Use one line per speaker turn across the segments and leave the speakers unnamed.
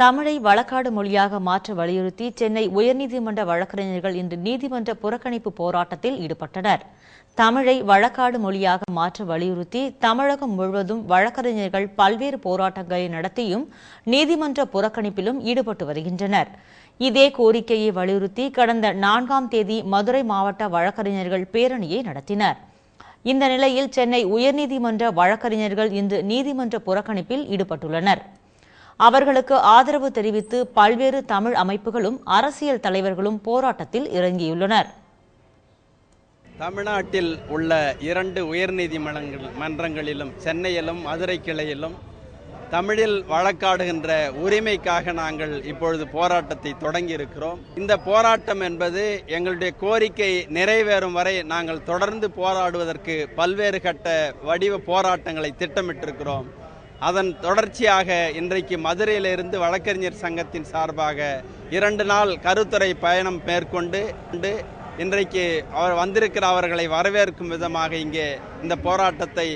தமிழை வழக்காடு மொழியாக மாற்ற வலியுறுத்தி சென்னை உயர்நீதிமன்ற வழக்கறிஞர்கள் இன்று நீதிமன்ற புறக்கணிப்பு போராட்டத்தில் ஈடுபட்டனர். தமிழை வழக்காடு மொழியாக மாற்ற வலியுறுத்தி தமிழகம் முழுவதும் வழக்கறிஞர்கள் பல்வேறு போராட்டங்களை நடத்தியும் நீதிமன்ற புறக்கணிப்பிலும் ஈடுபட்டு வருகின்றனர். இதே கோரிக்கையை வலியுறுத்தி கடந்த நான்காம் தேதி மதுரை மாவட்ட வழக்கறிஞர்கள் பேரணியை நடத்தினர். இந்த நிலையில் சென்னை உயர்நீதிமன்ற வழக்கறிஞர்கள் இன்று நீதிமன்ற புறக்கணிப்பில் ஈடுபட்டுள்ளனர். அவர்களுக்கு ஆதரவு தெரிவித்து பல்வேறு தமிழ் அமைப்புகளும் அரசியல் தலைவர்களும் போராட்டத்தில் இறங்கியுள்ளனர்.
தமிழ்நாட்டில் உள்ள இரண்டு உயர்நீதிமன்றங்கள் மன்றங்களிலும் சென்னையிலும் மதுரை கிளையிலும் தமிழில் வழக்காடுகின்ற உரிமைக்காக நாங்கள் இப்பொழுது போராட்டத்தை தொடங்கி இருக்கிறோம் இந்த போராட்டம் என்பது எங்களுடைய கோரிக்கை நிறைவேறும் வரை நாங்கள் தொடர்ந்து போராடுவதற்கு பல்வேறு கட்ட வடிவ போராட்டங்களை திட்டமிட்டிருக்கிறோம். அதன் தொடர்ச்சியாக இன்றைக்கு மதுரையிலிருந்து வழக்கறிஞர் சங்கத்தின் சார்பாக இரண்டு நாள் கருத்துறை பயணம் மேற்கொண்டு இன்றைக்கு அவர் வந்திருக்கிற அவர்களை வரவேற்கும் விதமாக இங்கே இந்த போராட்டத்தை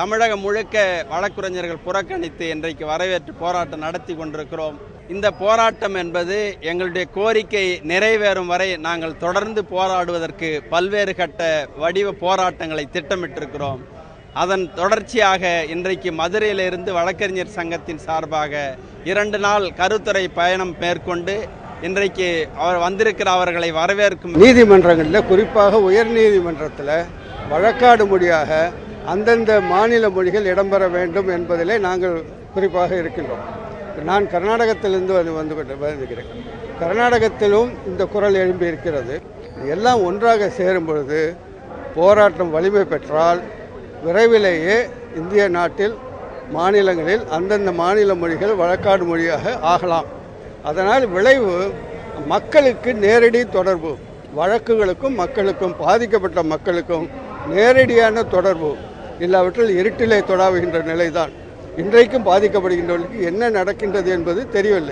தமிழகம் முழுக்க வழக்குரைஞர்கள் புறக்கணித்து இன்றைக்கு வரவேற்று போராட்டம் நடத்தி கொண்டிருக்கிறோம். இந்த போராட்டம் என்பது எங்களுடைய கோரிக்கை நிறைவேறும் வரை நாங்கள் தொடர்ந்து போராடுவதற்கு பல்வேறு கட்ட வடிவ போராட்டங்களை திட்டமிட்டிருக்கிறோம். அதன் தொடர்ச்சியாக இன்றைக்கு மதுரையிலிருந்து வழக்கறிஞர் சங்கத்தின் சார்பாக இரண்டு நாள் கருத்துறை பயணம் மேற்கொண்டு இன்றைக்கு அவர் வந்திருக்கிற அவர்களை வரவேற்கும்
நீதிமன்றங்களில் குறிப்பாக உயர் நீதிமன்றத்தில் வழக்காடு மொழியாக அந்தந்த மாநில மொழிகள் இடம்பெற வேண்டும் என்பதிலே நாங்கள் குறிப்பாக இருக்கின்றோம். நான் கர்நாடகத்திலிருந்து வந்து வந்து கொண்டு வருகிறேன் கர்நாடகத்திலும் இந்த குரல் எழும்பி இருக்கிறது. எல்லாம் ஒன்றாக சேரும் பொழுது போராட்டம் வலிமை பெற்றால் விரைவிலேயே இந்திய நாட்டில் மாநிலங்களில் அந்தந்த மாநில மொழிகள் வழக்காடு மொழியாக ஆகலாம். அதனால் விளைவு மக்களுக்கு நேரடி தொடர்பு வழக்குகளுக்கும் மக்களுக்கும் பாதிக்கப்பட்ட மக்களுக்கும் நேரடியான தொடர்பு இல்லாவற்றில் இருட்டிலே தொடாவுகின்ற நிலைதான். இன்றைக்கும் பாதிக்கப்படுகின்றவர்களுக்கு என்ன நடக்கின்றது என்பது தெரியவில்லை.